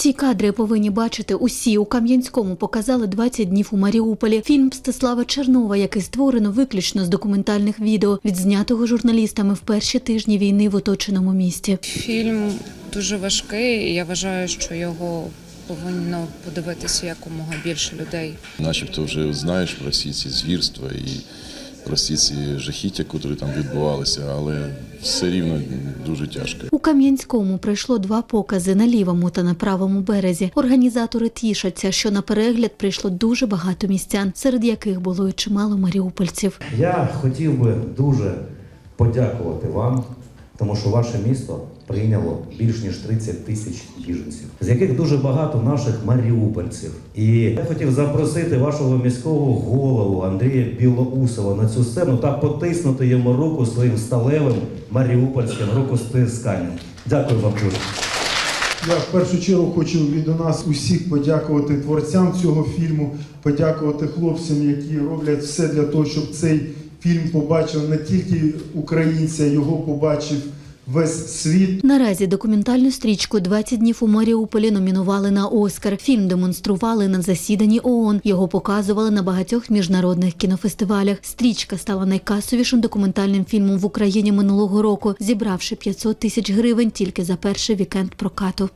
Ці кадри повинні бачити усі. У Кам'янському показали 20 днів у Маріуполі. Фільм Мстислава Чернова, який створено виключно з документальних відео, відзнятого журналістами в перші тижні війни в оточеному місті. Фільм дуже важкий, і я вважаю, що його повинно подивитися якомога більше людей. Начебто вже знаєш про всі ці звірства і про всі ці жахіття, котрі там відбувалися, але все рівно дуже тяжко. У Кам'янському пройшло два покази на лівому та на правому березі. Організатори тішаться, що на перегляд прийшло дуже багато містян, серед яких було й чимало маріупольців. Я хотів би дуже подякувати вам, тому що ваше місто прийняло більш ніж 30 тисяч біженців, з яких дуже багато наших маріупольців. І я хотів запросити вашого міського голову Андрія Білоусова на цю сцену та потиснути йому руку своїм сталевим маріупольським рукостисканням. Дякую вам дуже. Я в першу чергу хочу від нас усіх подякувати творцям цього фільму, подякувати хлопцям, які роблять все для того, щоб цей фільм побачив не тільки українця, його побачив весь світ. Наразі документальну стрічку «20 днів у Маріуполі номінували на Оскар. Фільм демонстрували на засіданні ООН. Його показували на багатьох міжнародних кінофестивалях. Стрічка стала найкасовішим документальним фільмом в Україні минулого року, зібравши 500 тисяч гривень тільки за перший вікенд прокату.